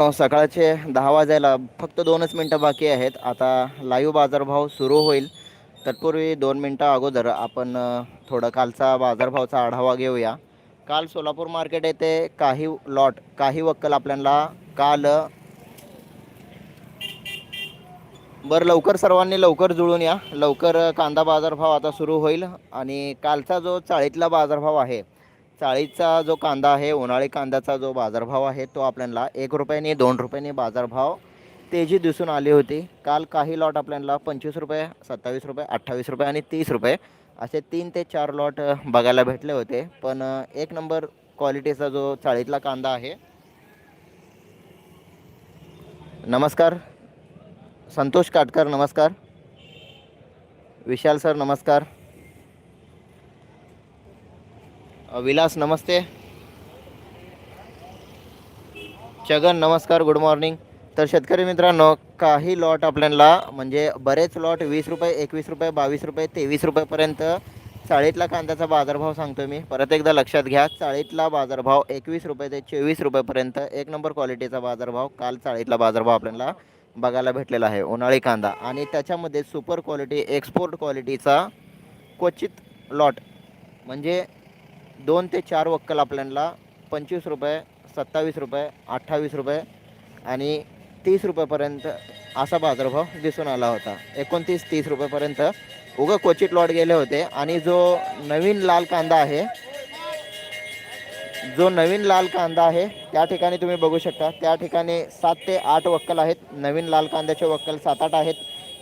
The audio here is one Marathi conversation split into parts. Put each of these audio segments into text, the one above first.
सकाळचे दहा वाजायला फक्त दोनच मिनटं बाकी आहेत. आता लाईव्ह बाजारभाव सुरू होईल. तत्पूर्वी दोन मिनटं अगोदर आपण थोडं कालचा बाजारभावचा आढावा घेऊया. काल सोलापूर मार्केट येथे काही लॉट काही वक्कल आपल्याला काल बरं लवकर सर्वांनी लवकर जुळून या. लवकर कांदा बाजारभाव आता सुरू होईल आणि कालचा जो चाळीतला बाजारभाव आहे चाळीचा जो कांदा आहे उन्हाळी कांद्याचा जो बाजारभाव आहे तो आपल्याला एक रुपयाने दोन रुपयाने बाजारभाव तेजी दिसून आली होती. काल काही लॉट आपल्याला पंचवीस रुपये सत्तावीस रुपये अठ्ठावीस रुपये आणि तीस रुपये असे तीन ते चार लॉट बघायला भेटले होते. पण एक नंबर क्वालिटीचा जो चाळीतला कांदा आहे. नमस्कार. संतोष काटकर नमस्कार. विशाल सर नमस्कार. विलास नमस्ते. छगन नमस्कार गुड मॉर्निंग तर शेतकरी मित्रांनो काही लॉट आपल्याला म्हणजे बरेच लॉट वीस रुपये एकवीस रुपये बावीस रुपये तेवीस रुपयेपर्यंत चाळीतला कांद्याचा बाजारभाव सांगतो मी. परत एकदा लक्षात घ्या चाळीतला बाजारभाव एकवीस रुपये ते चोवीस रुपयेपर्यंत एक नंबर क्वालिटीचा बाजारभाव काल चाळीतला बाजारभाव आपल्याला बघायला भेटलेला आहे उन्हाळी कांदा. आणि त्याच्यामध्ये सुपर क्वालिटी एक्सपोर्ट क्वालिटीचा क्वचित लॉट म्हणजे दोन ते चार वक्कल आपल्याला पंचवीस रुपये सत्तावीस रुपये अठ्ठावीस रुपये आणि तीस रुपयेपर्यंत असा बाजारभाव दिसून आला होता. एकोणतीस तीस रुपयेपर्यंत उगं क्वचित लॉट गेले होते आणि जो नवीन लाल कांदा आहे जो नवीन लाल कांदा आहे त्या ठिकाणी तुम्ही बघू शकता. त्या ठिकाणी सात ते आठ वक्कल आहेत. नवीन लाल कांद्याचे वक्कल सात आठ आहेत.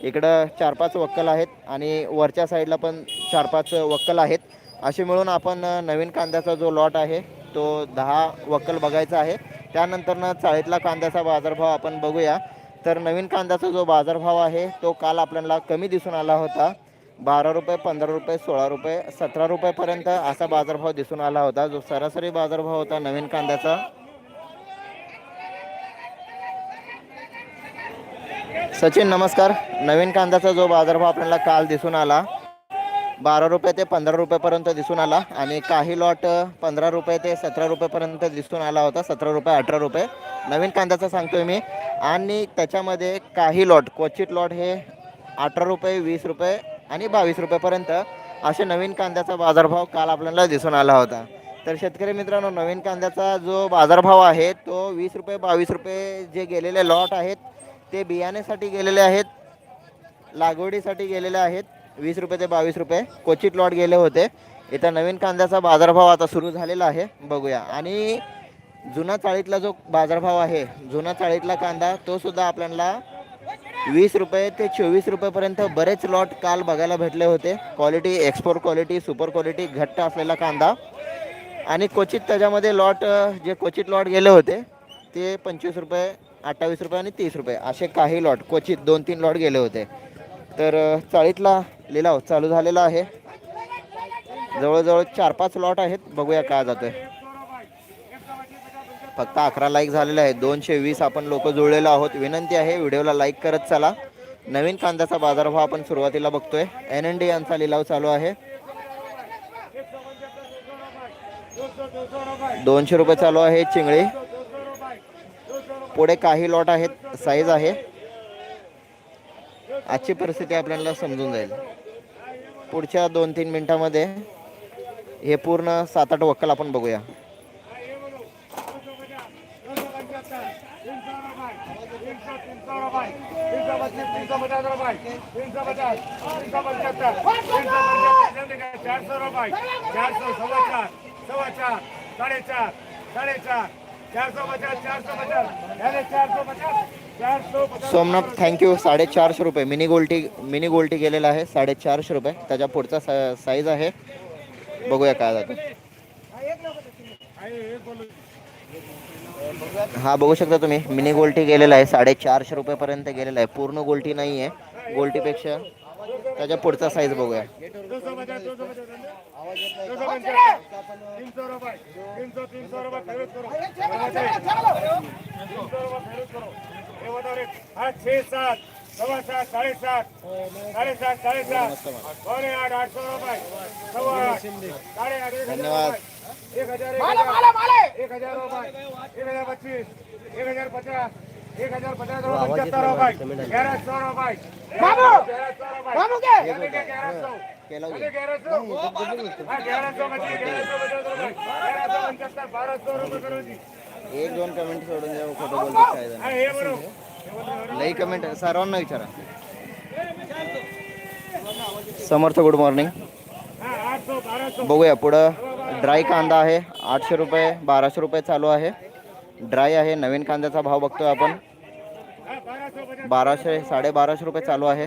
इकडं चार पाच वक्कल आहेत आणि वरच्या साईडला पण चार पाच वक्कल आहेत. असे मिळून आपण नवीन कांद्याचा जो लॉट आहे तो दहा वक्कल बघायचा आहे. त्यानंतरनं चाळीतला कांद्याचा बाजारभाव आपण बघूया. तर नवीन कांद्याचा जो बाजारभाव आहे तो काल आपल्याला कमी दिसून आला होता. बारा रुपये पंधरा रुपये सोळा रुपये सतरा रुपयेपर्यंत असा बाजारभाव दिसून आला होता. जो सरासरी बाजारभाव होता नवीन कांद्याचा. सचिन नमस्कार. नवीन कांद्याचा जो बाजारभाव आपल्याला काल दिसून आला. बारा रुपये ते पंधरा रुपयेपर्यंत दिसून आला आणि काही लॉट पंधरा रुपये ते सतरा रुपयेपर्यंत दिसून आला होता. सतरा रुपये अठरा रुपये. नवीन कांद्याचा सांगतोय मी. आणि त्याच्यामध्ये काही लॉट क्वचित लॉट हे अठरा रुपये वीस रुपये आणि बावीस रुपयेपर्यंत असे नवीन कांद्याचा बाजारभाव काल आपल्याला दिसून आला होता. तर शेतकरी मित्रांनो नवीन कांद्याचा जो बाजारभाव आहे तो वीस रुपये बावीस रुपये जे गेलेले लॉट आहेत ते बियाण्यासाठी गेलेले आहेत लागवडीसाठी गेलेले आहेत. वीस रुपये ते बावीस रुपये. क्वचित लॉट गेले होते. इथं नवीन कांद्याचा बाजारभाव आता सुरू झालेला आहे. बघूया. आणि जुना चाळीतला जो बाजारभाव आहे जुना चाळीतला कांदा तो सुद्धा आपल्याला वीस रुपये ते चोवीस रुपयेपर्यंत बरेच लॉट काल बघायला भेटले होते. Quality export quality super quality घट्ट असलेला कांदा. आणि क्वचित त्याच्यामध्ये लॉट जे क्वचित लॉट गेले होते ते पंचवीस रुपये अठ्ठावीस रुपये आणि तीस रुपये असे काही लॉट क्वचित दोन तीन लॉट गेले होते. तर चाळीतला लिलाव चालू झालेला आहे. जवळजवळ चार पाच लॉट आहेत. बघूया काय जातोय. फक्त अकरा लाईक झालेले आहेत. दोनशे वीस आपण लोक जुळलेलो आहोत. विनंती आहे व्हिडिओला लाईक करत चला. नवीन कांद्याचा बाजारभाव आपण सुरुवातीला बघतोय. एन एन डी यांचा लिलाव चालू आहे. दोनशे रुपये चालू आहे चिंगळी. पुढे काही लॉट आहेत. साईज आहे. आजची परिस्थिती आपल्याला समजून जाईल पुढच्या दोन तीन मिनटामध्ये हे पूर्ण सात आठ वक्कल आपण बघूया चारशे रुपये चारशे सव्वा चार सव्वा चार साडेचार साडेचार सोमनाथ थँक्यू साडेचारशे रुपये. मिनी गोल्टी मिनी गोल्टी गेलेला आहे. साडेचारशे रुपये. त्याच्या पुढचा सा साईज आहे. बघूया काय जातं हा बघू शकता तुम्ही. मिनी गोल्टी गेलेला आहे. साडेचारशे रुपयेपर्यंत गेलेला आहे. पूर्ण गोल्टी नाही आहे गोल्टीपेक्षा त्याच्या पुढचा साईज बघूया. दोनशे पचास दोनशे पचास दोनशे पंचाहत्तर तीन सौ रुपये तीन सौ तीन सौ रुपये खरीद करो. तीन सौ रुपये खरीद करो. ये बताओ रे हाँ छः सात सवा सात साढ़े सात साढ़े सात साढ़े सात पौने आठ आठ सौ रुपये. सवा आठ साढ़े आठ एक हाँ एक दोन कमेंट सोडून द्या खोटं बोलतो काय लई कमेंट सर्वांना विचारा. समर्थ गुड मॉर्निंग बघूया पुढं ड्राय कांदा आहे आठशे रुपये बाराशे रुपये चालू आहे. ड्राय आहे नवीन कांद्याचा भाव बघतोय आपण. बाराशे साडेबाराशे रुपये चालू आहे.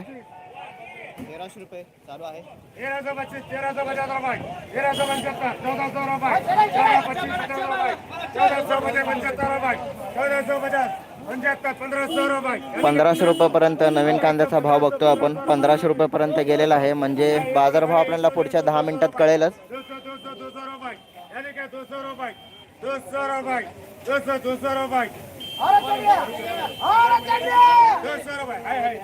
तेराशे रुपये चालू आहे. सौ पच्चीस तेरह सौ पचास रुपये. तेरह सौ पंचहत्तर चौदह सौ रुपये. चौदह पच्चीस रुपये चौदह सौ पचास पंचहत्तर रुपये चौदह सौ पचास सौ रुपये. पंधराशे रुपयापर्यंत नवीन कांद्याचा भाव बघतोय आपण. पंधराशे रुपयापर्यंत गेलेला आहे. म्हणजे बाजारभाव आपल्याला पुढच्या दहा मिनिटात कळेलच. दो सौ दो सौ दो सौ रुपये. यानी क्या दो सौ रुपये? दो सौ रुपये. दो सौ दो सौ रुपये. और चलिए और चलिए दो सौ रुपये हाय हाय.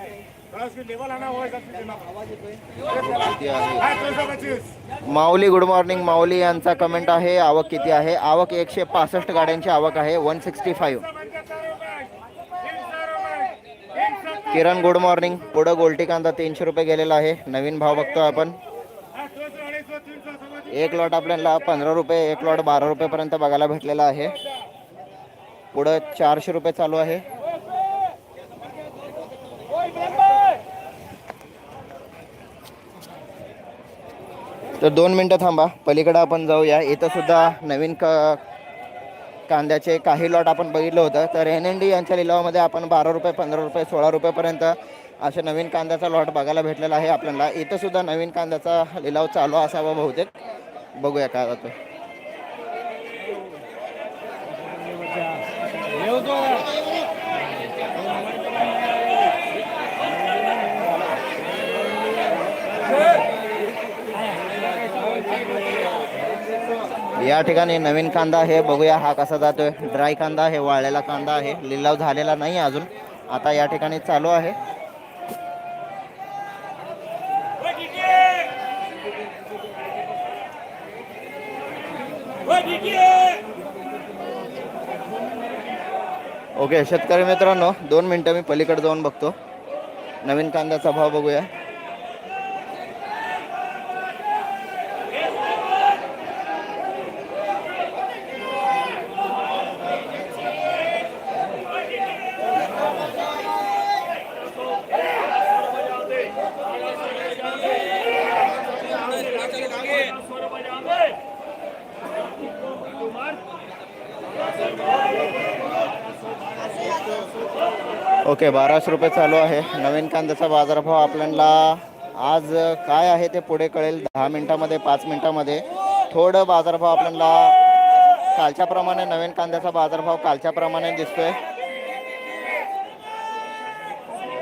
माऊली गुड मॉर्निंग माऊली यांचा कमेंट आहे. आवक किती आहे? आवक एकशे पासष्ट गाड्यांची आवक आहे. One sixty five Kiran good morning पुढं गोल्टी कांदा तीनशे रुपये गेलेला आहे. नवीन भाव बघतो आपण. एक लॉट आपल्याला पंधरा रुपये एक लॉट बारा रुपयेपर्यंत बघायला भेटलेला आहे. पुढं चारशे रुपये चालू आहे. तर दोन मिनटं थांबा. पलीकडं आपण जाऊया. इथं सुद्धा नवीन क कांद्याचे काही लॉट आपण बघितलं होतं. तर एन एन डी यांच्या लिलावामध्ये आपण बारा रुपये पंधरा रुपये सोळा रुपयेपर्यंत असे नवीन कांद्याचा लॉट बघायला भेटलेला आहे आपल्याला. इथंसुद्धा नवीन कांद्याचा लिलाव चालू असावा बहुतेक. बघूया काय होतं. या ठिकाणी नवीन कांदा आहे. बघूया हा कसा जातोय. ड्राय कांदा आहे वाळलेला कांदा आहे. लिलाव झालेला नाही अजून. आता या ठिकाणी चालू आहे. ओके शेतकरी मित्रांनो दोन मिनटं मी पलीकडे जाऊन बघतो. नवीन कांद्याचा भाव बघूया. ओके बाराशे रुपये चालू आहे. नवीन कांद्याचा बाजारभाव आपल्याला आज काय आहे ते पुढे कळेल. दहा मिनिटामध्ये पाच मिनिटामध्ये. थोडं बाजारभाव आपल्याला कालच्याप्रमाणे नवीन कांद्याचा बाजारभाव कालच्याप्रमाणे दिसतोय.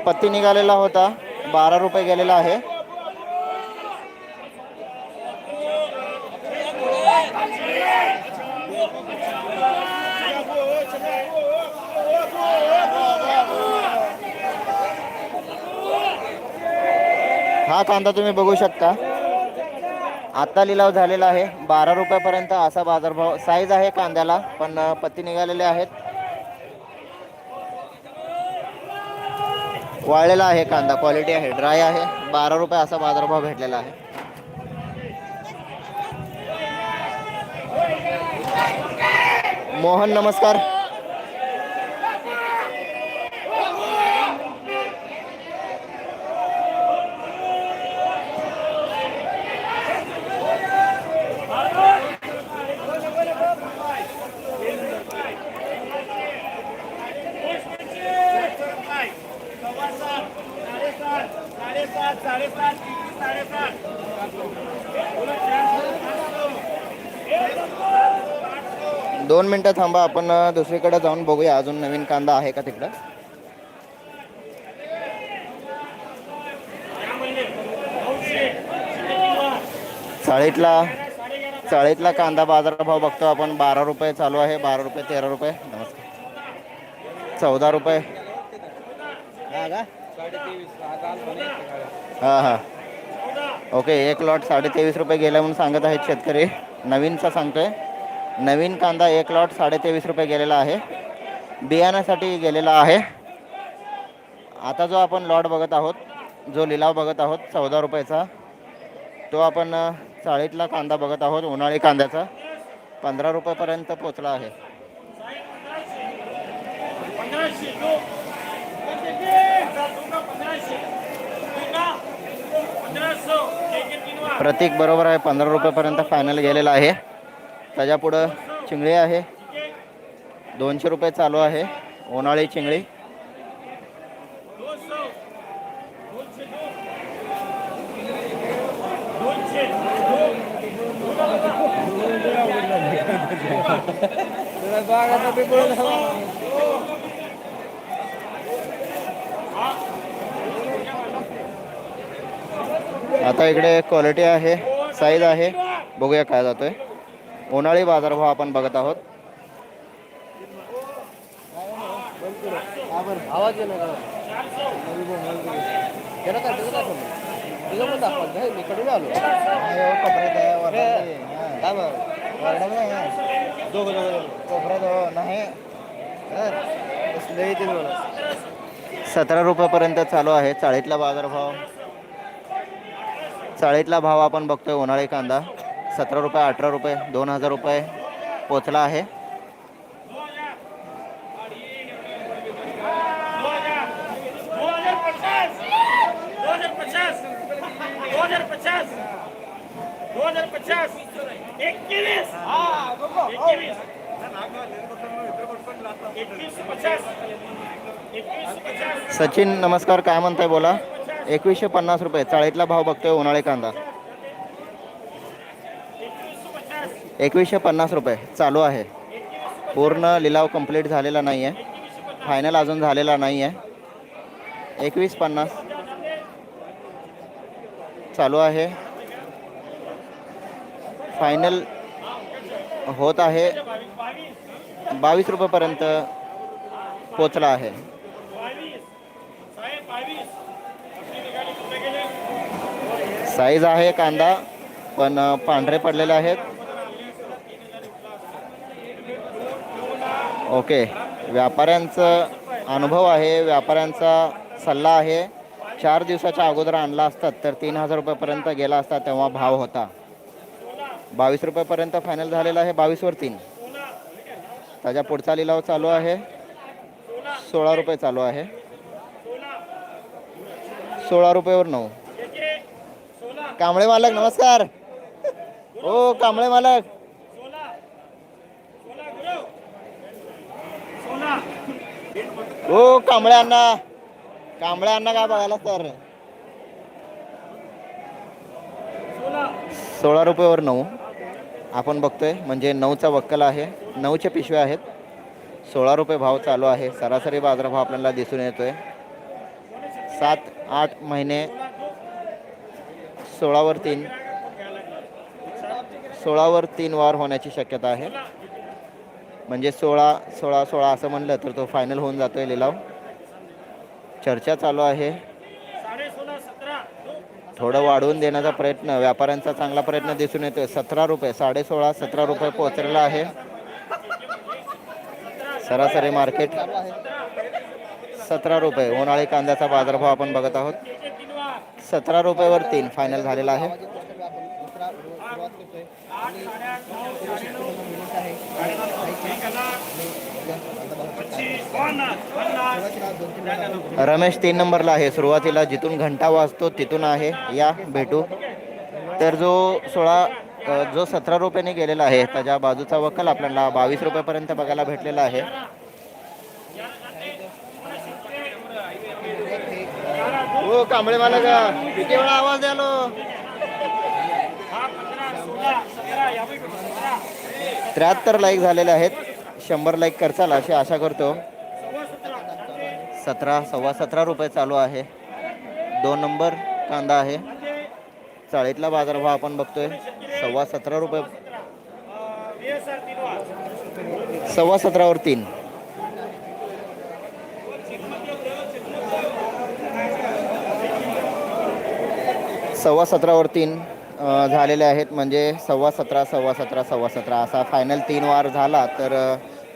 पत्ती निघालेला होता. बारा रुपये गेलेला आहे. हा कांदा तुम्ही बघू शकता. आता लिलाव झालेला आहे. बारा रुपयापर्यंत असा बाजारभाव साईज आहे कांद्याला पण पत्ती निघालेले आहेत. वाळलेला आहे कांदा क्वालिटी आहे ड्राय आहे. बारा रुपये असा बाजारभाव भेटलेला आहे. मोहन नमस्कार. दोन मिनटं थांबा आपण दुसरीकडे जाऊन बघूया अजून नवीन कांदा आहे का तिकडं. चाळीतला चाळीतला कांदा बाजारभाव बघतो आपण. बारा रुपये चालू आहे. बारा रुपये तेरा रुपये. नमस्कार. चौदा रुपये. हां हां ओके एक लॉट साडे तेवीस रुपये गेला म्हणून सांगत आहेत शेतकरी. नवीनचा सांगतोय. नवीन कांदा एक लॉट साडेतेवीस रुपये गेलेला आहे. बियाण्यासाठी गेलेला आहे. आता जो आपण लॉट बघत आहोत जो लिलाव बघत आहोत चौदा रुपयाचा तो आपण चाळीतला कांदा बघत आहोत उन्हाळी कांद्याचा. पंधरा रुपयापर्यंत पोचला आहे. प्रतीक बरोबर आहे पंधरा रुपयापर्यंत फायनल गेलेला आहे. त्याच्यापुढं चिंगळी आहे. दोनशे रुपये चालू आहे. उन्हाळी चिंगळी. आता इकडे क्वालिटी आहे साईज आहे. बघूया काय जातोय. उन्हाळी बाजारभाव आपण बघत आहोत. मला सतरा रुपयापर्यंत चालू आहे. चाळीतला बाजारभाव. चाळीतला भाव आपण बघतोय उन्हाळी कांदा. सतरा रुपये अठरा रुपये दोन हजार रुपये पोचला आहे. सचिन नमस्कार. काय म्हणताय बोला? एकवीसशे पन्नास रुपये. चाळीतला भाव बघतोय उन्हाळी कांदा. एकवीसशे पन्नास रुपये चालू आहे. पूर्ण लिलाव कंप्लीट झालेला नाही आहे फायनल अजून झालेला नाही आहे एकवीस पन्नास चालू आहे. फायनल होत आहे. बावीस रुपयेपर्यंत पोचला आहे. साईज आहे कांदा पण पांढरे पडलेले आहेत. ओके. व्यापाऱ्यांचं अनुभव आहे व्यापाऱ्यांचा सल्ला आहे. चार दिवसाच्या अगोदर आणला असतात तर तीन हजार रुपयापर्यंत गेला असता तेव्हा भाव होता. बावीस रुपयापर्यंत फायनल झालेला आहे बावीसवर तीन. त्याच्या पुढचा लिलाव चालू आहे. सोळा रुपये चालू आहे. सोळा रुपयेवर नऊ. कांबळे मालक नमस्कार. हो कांबळे मालक. हो कांबळ्यांना. कांबळ्यांना काय बघायला तर? सोळा रुपयावर नऊ. आपण बघतोय म्हणजे नऊचा वक्कल आहे. नऊच्या पिशव्या आहेत. सोळा रुपये भाव चालू आहे. सरासरी बाजारभाव आपल्याला दिसून येतोय. सात आठ महिने. सोळावर तीन. सोळावर तीन वार होण्याची शक्यता आहे. म्हणजे सोळा सोळा सोळा असं म्हणलं तर तो फायनल होऊन जातोय लिलाव. चर्चा चालू आहे. थोडं वाढवून देण्याचा प्रयत्न व्यापाऱ्यांचा चांगला प्रयत्न दिसून येतोय. सतरा रुपये साडे सोळा सतरा रुपये पोहोचलेला आहे. सरासरी मार्केट सतरा रुपये. उन्हाळी कांद्याचा बाजारभाव आपण बघत आहोत. सतरा रुपयावर तीन फायनल झालेला आहे. रमेश तीन नंबरला आहे. सुरुवातीला जिथून घंटा वाजतो तिथून आहे. या भेटू. तर जो सोळा जो सतरा रुपयाने गेलेला आहे त्याच्या बाजूचा वकल आपल्याला बावीस रुपयापर्यंत बघायला भेटलेला आहे. हो कांबळे मला का किती वेळा आवाज द्यालो त्र्याहत्तर लाईक झालेले आहेत. शंभर लाईक करचाल अशी आशा करतो. सतरा सव्वा सतरा रुपये चालू आहे. दोन नंबर कांदा आहे. चाळीतला बाजारभाव आपण बघतोय. सव्वा सतरा रुपये. सव्वा सतरावर तीन. सव्वा सतरावर तीन झालेले आहेत. म्हणजे सव्वा सतरा सव्वा सतरा सव्वा सतरा असा फायनल तीन वार झाला तर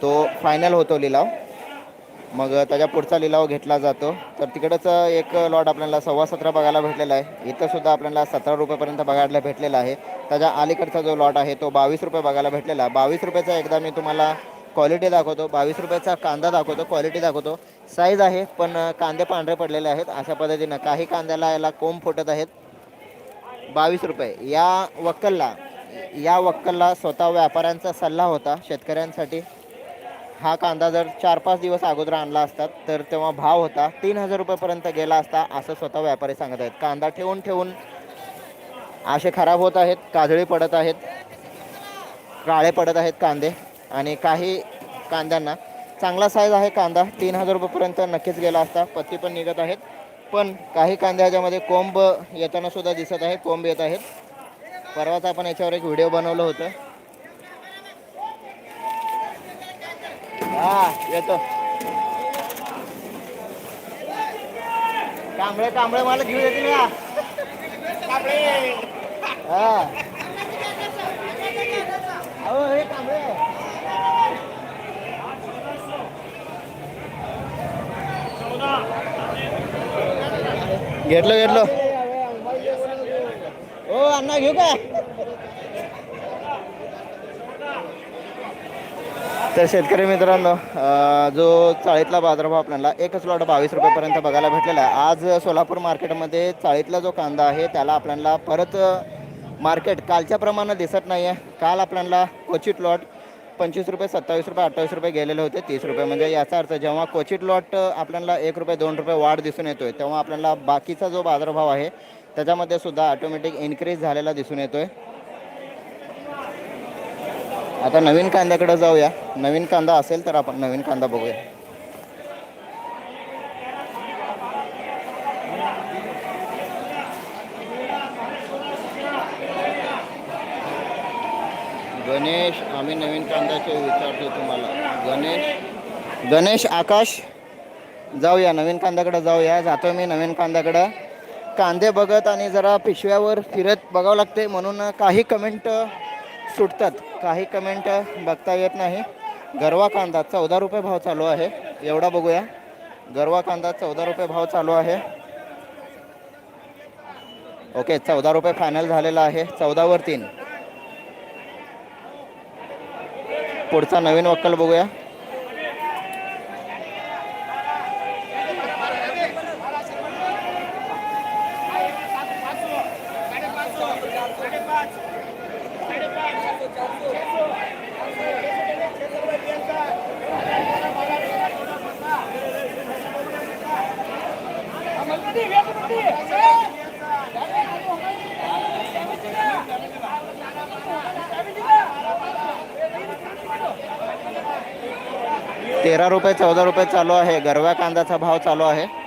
तो फायनल होतो लिलाव. मग त्याच्या पुढचा लिलाव घेतला जातो. तर तिकडंच एक लॉट आपल्याला सव्वा सतरा बघायला भेटलेला आहे. इथं सुद्धा आपल्याला सतरा रुपयेपर्यंत बघायला भेटलेला आहे. त्याच्या अलीकडचा जो लॉट आहे तो बावीस रुपये बघायला भेटलेला आहे. बावीस रुपयाचा एकदा मी तुम्हाला क्वालिटी दाखवतो. बावीस रुपयाचा कांदा दाखवतो. क्वालिटी दाखवतो. साईज आहे पण कांदे पांढरे पडलेले आहेत. अशा पद्धतीनं काही कांद्याला याला कोंब फुटत आहेत. बावीस रुपये. या वक्कलला या वक्कलला स्वतः व्यापाऱ्यांचा सल्ला होता शेतकऱ्यांसाठी. हा कांदा जर चार पाच दिवस अगोदर आणला असतात तर तेव्हा भाव होता तीन हजार रुपयेपर्यंत गेला असता असं स्वतः व्यापारी सांगत आहेत. कांदा ठेवून ठेवून असे खराब होत आहेत काजळी पडत आहेत काळे पडत आहेत कांदे आणि काही कांद्यांना चांगला साईज आहे कांदा तीन हजार रुपयेपर्यंत नक्कीच गेला असता पत्ती पण निघत आहेत. पण काही कांदे ह्याच्यामध्ये कोंब येताना सुद्धा दिसत आहे कोंब येत आहेत. परवाच आपण याच्यावर एक व्हिडिओ बनवलं होतं. हा येतो. कांबळे कांबळे मला घेऊन येतील का हा. अहो हे कांबळे. घेतलं घेतलं. ओ अण्णा घेऊ का तर शेतकरी मित्रांनो जो चाळीतला बाजारभाव आपल्याला एकच लॉट बावीस रुपयापर्यंत बघायला भेटलेला आहे. आज सोलापूर मार्केटमध्ये चाळीतला जो कांदा आहे त्याला आपल्याला परत मार्केट कालच्या प्रमाणात दिसत नाही आहे काल आपल्याला क्वचित लॉट पंचवीस रुपये सत्तावीस रुपये अठ्ठावीस रुपये गेलेले होते. तीस रुपये म्हणजे याचा अर्थ जेव्हा क्वचित लॉट आपल्याला एक रुपये दोन रुपये वाढ दिसून येतो आहे तेव्हा आपल्याला बाकीचा जो बाजारभाव आहे त्याच्यामध्ये सुद्धा ऑटोमॅटिक इन्क्रीज झालेला दिसून येतो आहे आता नवीन कांद्याकडे जाऊया. नवीन कांदा असेल तर आपण नवीन कांदा बघूया. गणेश आम्ही नवीन कांद्याचे विचारतो तुम्हाला. गणेश गणेश आकाश जाऊया. नवीन कांद्याकडे जाऊया. जातो मी नवीन कांद्याकडं. कांदे बघत आणि जरा पिशव्यावर फिरत बघावं लागते म्हणून काही कमेंट सुटतात. काही कमेंट बघता येत नाही. गरवा कांदा चौदा रुपये भाव चालू आहे. एवढा बघूया. गरवा कांदा चौदा रुपये भाव चालू आहे. ओके चौदा रुपये फायनल झालेला आहे. चौदावर तीन. पुढचा नवीन वक्कल बघूया. तेरा रुपये चौदा रुपये चालू आहे. गरव्या कांद्याचा भाव चालू आहे.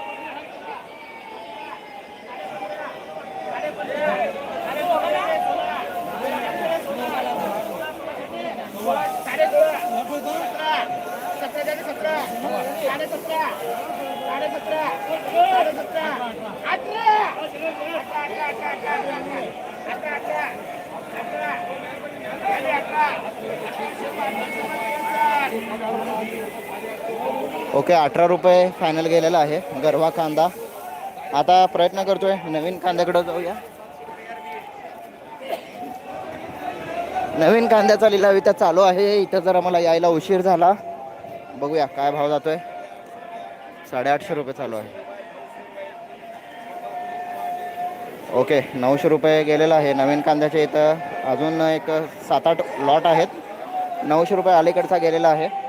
ओके अठरा रुपये फायनल गेलेला आहे. गरवा कांदा. आता प्रयत्न करतोय. नवीन कांद्याकडं जाऊया. नवीन कांद्याचा लिलाव इथं चालू आहे. इथं जरा मला यायला उशीर झाला. बघूया काय भाव जातोय. साडेआठशे रुपये चालू आहे. ओके नऊशे रुपये गेलेला आहे. नवीन कांद्याच्या इथं अजून एक सात आठ लॉट आहेत. नऊशे रुपये अलीकडचा गेलेला आहे.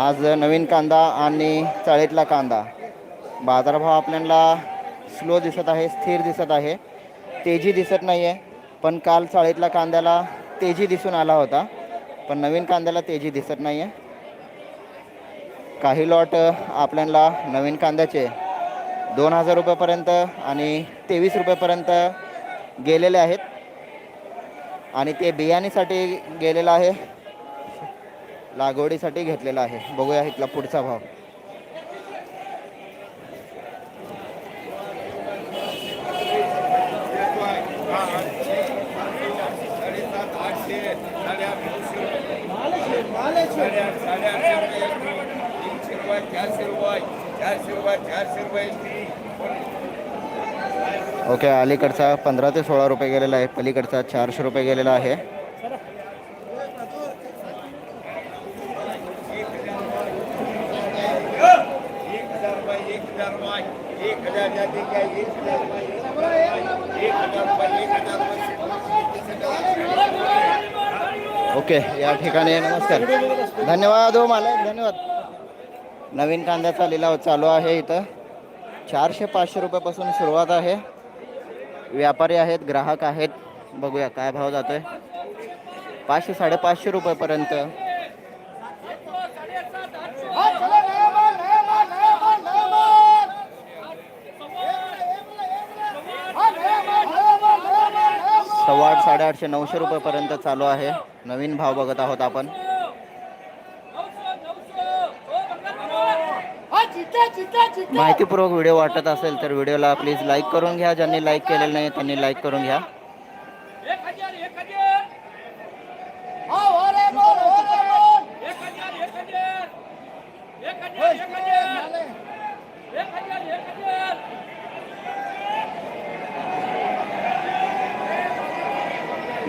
आज नवीन कांदा आणि चाळीतला कांदा. बाजारभाव आपल्याला स्लो दिसत आहे स्थिर दिसत आहे. तेजी दिसत नाही आहे पण काल चाळीतला कांद्याला तेजी दिसून आला होता. पण नवीन कांद्याला तेजी दिसत नाही आहे काही लॉट आपल्याला नवीन कांद्याचे दोन हजार रुपयापर्यंत आणि तेवीस रुपयापर्यंत गेलेले आहेत. आणि ते बियाणीसाठी गेलेलं आहे. लागवडीसाठी घेतलेला आहे. बघूया इथला पुढचा भाव ओके अलीकडचा पंधरा ते सोळा रुपये गेलेला आहे. पलीकडचा चारशे रुपये गेलेला आहे. ओके या ठिकाणी नमस्कार. धन्यवाद हो मला धन्यवाद. नवीन कांद्याचा लिलाव चालू आहे इथं. चारशे पाचशे रुपयापासून सुरुवात आहे. व्यापारी आहेत ग्राहक आहेत. बघूया काय भाव जातो आहे पाचशे साडेपाचशे रुपयेपर्यंत हा चला नया माल नया माल नया माल नया माल हा नया माल नया माल नया माल नया माल सव्वा आठ साडेआठशे नऊशे रुपयेपर्यंत चालू आहे. नवीन भाव बघत आहोत आपण. माहितीपूर्वक व्हिडिओ वाटत असेल तर व्हिडिओला प्लीज लाईक करून घ्या. ज्यांनी लाईक केलेलं नाही त्यांनी लाईक करून घ्या. हा वारे बोल वारे बोल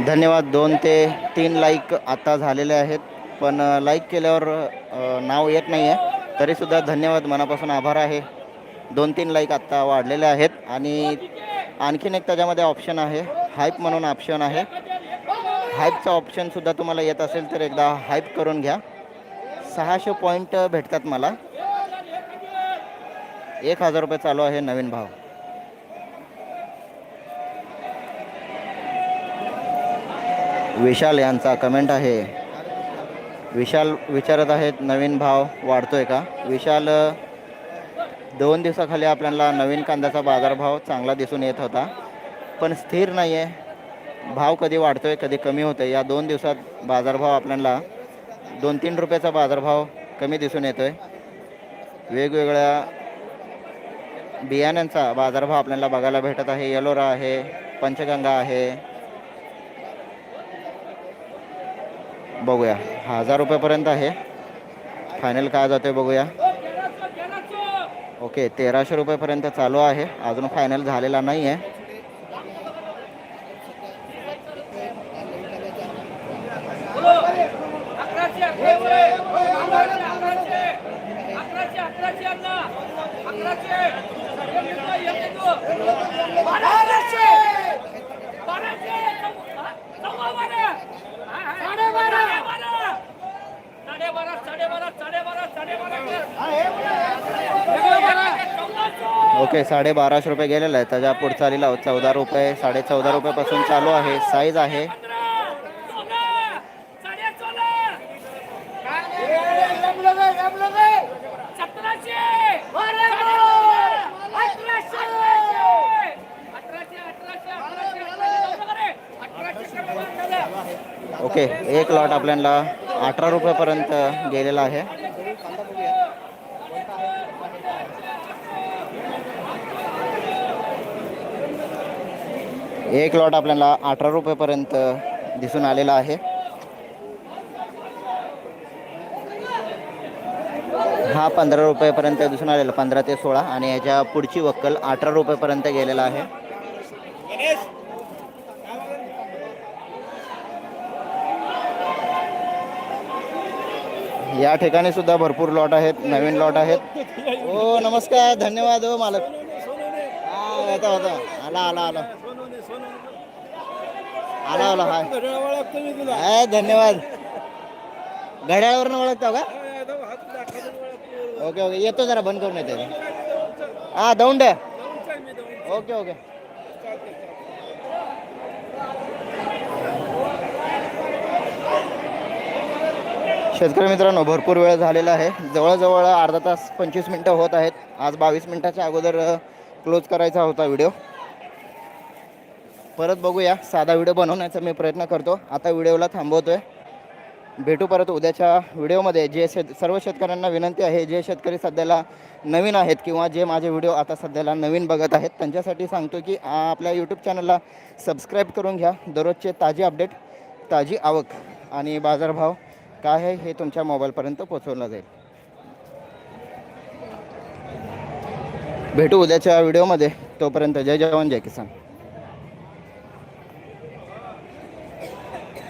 धन्यवाद. दोन ते तीन लाईक आता झालेले आहेत. पण लाईक केल्यावर नाव येत नाही आहे तरीसुद्धा धन्यवाद. मनापासून आभार आहे. दोन तीन लाईक आत्ता वाढलेले आहेत. आणि आणखीन एक त्याच्यामध्ये ऑप्शन आहे. हाईप म्हणून ऑप्शन आहे. हाईपचा ऑप्शनसुद्धा तुम्हाला येत असेल तर एकदा हाईप करून घ्या. सहाशे पॉईंट भेटतात मला. एक हजार रुपये चालू आहे नवीन भाव. विशाल यांचा कमेंट आहे. विशाल विचारत आहेत नवीन भाव वाढतो आहे का? विशाल दोन दिवसाखाली आपल्याला नवीन कांद्याचा बाजारभाव चांगला दिसून येत होता पण स्थिर नाही आहे भाव कधी वाढतो आहे कधी कमी होतो आहे या दोन दिवसात बाजारभाव आपल्याला दोन तीन रुपयाचा बाजारभाव कमी दिसून येतो आहे वेगवेगळ्या बियाण्यांचा बाजारभाव आपल्याला बघायला भेटत आहे. येलोरा आहे पंचगंगा आहे बघूया. हजार रुपयापर्यंत आहे. फायनल काय जाते बघूया. ओके तेराशे रुपयेपर्यंत चालू आहे. अजून फायनल झालेला नाही आहे बाराशे ओके साडे बाराशे रुपये गेलेला आहे त्याच्या पुढचा लिलाव चौदा रुपये साडे चौदा रुपयापासून चालू आहे. साईज आहे. ओके एक लॉट आपल्याला. अठरा रुपयापर्यंत गेलेला आहे. एक लॉट आपल्याला अठरा रुपयेपर्यंत दिसून आलेला आहे. हा पंधरा रुपयेपर्यंत दिसून आलेला पंधरा ते सोळा. आणि याच्या पुढची वक्कल अठरा रुपयेपर्यंत गेलेला आहे. या ठिकाणी सुद्धा भरपूर लॉट आहेत नवीन लॉट आहेत. हो नमस्कार धन्यवाद हो मालक. हा होता होता आला आला आला. आला आला हाय. हाय धन्यवाद. घड्याळावरनं ओळखतो का? Okay okay. येतो जरा बंद करून येते. हा दौंड ओके ओके. शेतकरी मित्रांनो भरपूर वेळ झालेला आहे. जवळजवळ अर्धा तास पंचवीस मिनटं होत आहेत. आज बावीस मिनटाच्या अगोदर क्लोज करायचा होता व्हिडिओ परत बघूया. साधा व्हिडिओ बनवण्याचा मी प्रयत्न करतो. आता व्हिडिओला थांबवतोय. भेटू परत उद्याच्या व्हिडिओमध्ये जे शेत सर्व शेतकऱ्यांना विनंती आहे जे शेतकरी सध्याला नवीन आहेत किंवा जे माझे व्हिडिओ आता सध्याला नवीन बघत आहेत त्यांच्यासाठी सांगतो की आपल्या यूट्यूब चॅनलला सबस्क्राईब करून घ्या. दररोजचे ताजे अपडेट ताजी आवक आणि बाजारभाव काय आहे हे तुमच्या मोबाईलपर्यंत पोहोचवलं जाईल. भेटू उद्याच्या व्हिडिओमध्ये. तोपर्यंत जय जवान जय किसान.